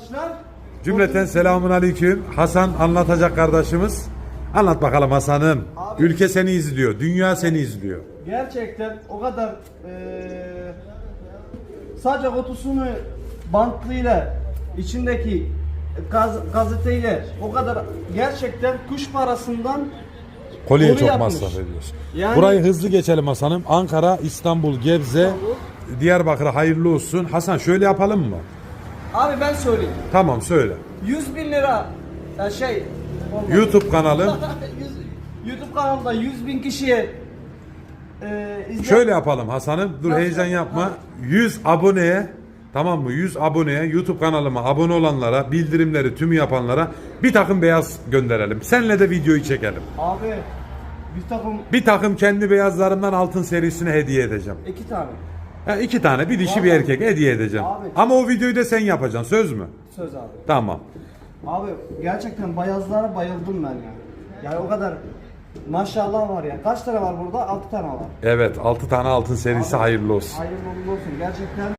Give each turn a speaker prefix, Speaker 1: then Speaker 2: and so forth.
Speaker 1: arkadaşlar.
Speaker 2: Cümleten selamun aleyküm. Hasan anlatacak kardeşimiz. Anlat bakalım Hasan'ım. Ülke seni izliyor. Dünya seni izliyor.
Speaker 1: Gerçekten o kadar eee sadece kutusunu bantlıyla içindeki gaz, gazeteyle o kadar gerçekten kuş parasından
Speaker 2: Kolye çok
Speaker 1: yapmış.
Speaker 2: masraf ediyorsun.
Speaker 1: Yani-
Speaker 2: Burayı hızlı geçelim Hasan'ım. Ankara, İstanbul, Gebze, Diyarbakır'a hayırlı olsun. Hasan şöyle yapalım mı?
Speaker 1: Abi ben söyleyeyim.
Speaker 2: Tamam söyle.
Speaker 1: 100 bin lira ya şey olmaz.
Speaker 2: YouTube kanalı.
Speaker 1: 100 YouTube kanalında 100 bin kişiye izle-
Speaker 2: Şöyle yapalım Hasan'ım. Dur
Speaker 1: Nasıl?
Speaker 2: heyecan yapma. 100 aboneye Tamam mı? 100 aboneye YouTube kanalıma abone olanlara, bildirimleri tümü yapanlara bir takım beyaz gönderelim. Senle de videoyu çekelim.
Speaker 1: Abi bir takım
Speaker 2: Bir takım kendi beyazlarımdan altın serisine hediye edeceğim.
Speaker 1: iki tane
Speaker 2: Ha, iki tane bir dişi bir erkek hediye edeceğim.
Speaker 1: Abi.
Speaker 2: Ama o videoyu da sen yapacaksın söz mü?
Speaker 1: söz abi.
Speaker 2: Tamam.
Speaker 1: Abi gerçekten bayazlara bayıldım ben ya. Yani o kadar maşallah var ya. Kaç tane var burada? 6 tane var.
Speaker 2: Evet 6 tane altın serisi hayırlı olsun.
Speaker 1: Hayırlı uğurlu olsun gerçekten.